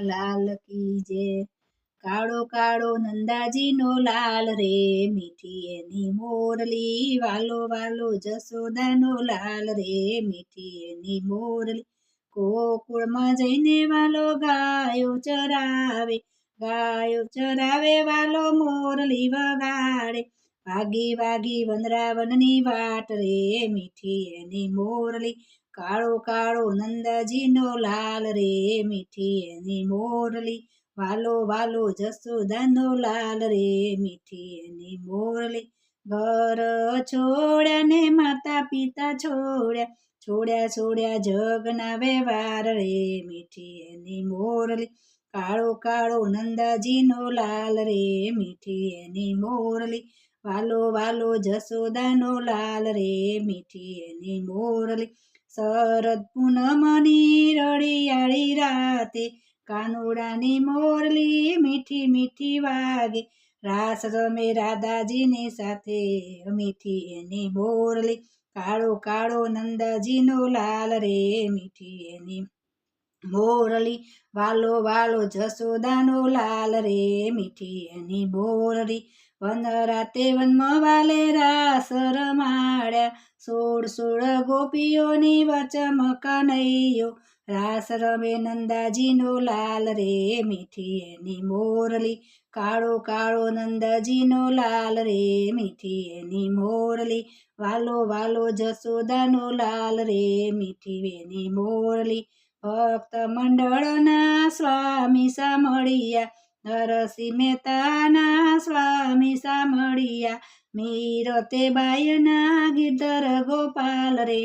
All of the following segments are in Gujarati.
લાલ કી જે? કાળો કાળો નંદાજીનો લાલ રે, મીઠી એની મોરલી, વાલો વાલો જસોદાનો લાલ રે, મીઠી એની મોરલી. ગોકુળમાં જઈને વાલો ગાયો ચરાવે ગાયો ચરાવે વાલો મોરલી વગાડે. વાગી વાગી વનરાવનની વાટ રે, મીઠી એની મોરલી, કાળો કાળો નંદાજીનો લાલ રે, મીઠી એની મોરલી, વાલો વાલો જસોદાનો લાલ રે, મીઠી એની મોરલી. ઘર છોડ્યા ને માતા પિતા છોડ્યા છોડ્યા છોડ્યા જગના વ્યવહાર રે, મીઠી એની મોરલી, કાળો કાળો નંદાજીનો લાલ રે, મીઠી એની મોરલી વાલો વાલો જસોદાનો લાલ રે, મીઠી એની મોરલી. શરદ પૂનમની રળિયાળી રાતે કાનુડાની મોરલી મીઠી મીઠી વાગે. રાસ રમે રાધાજીની સાથે, મીઠી એની મોરલી. કાળો કાળો નંદાજીનો લાલ રે, મીઠી એની મોરલી, વાલો વાલો જસોદાનો લાલ રે, મીઠી એની મોરલી વન રાતે વનમાં વાલે રાસ રમાડ્યા સોળ સોળ ગોપીઓની વચમકા નૈયો રાસ રમે નંદાજીનો લાલ રે, મીઠી એની મોરલી. કાળો કાળો નંદાજીનો લાલ રે, મીઠી એની મોરલી. વાલો વાલો જસોદાનો લાલ રે, મીઠી એની મોરલી. ભક્ત મંડળના સ્વામી સામળિયા નરસિંહ મહેતાના સ્વામી સામળિયા મીરો તે બાયના ગિરધર ગોપાલ રે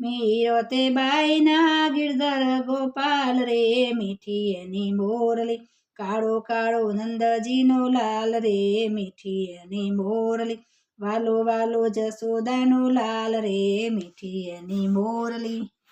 મીરો તે બાયના ગિરધર ગોપાલ રે, મીઠી એની મોરલી, કાળો કાળો નંદજીનો લાલ રે, મીઠી એની મોરલી, વાલો વાલો જસોદાનો લાલ રે, મીઠી એની મોરલી.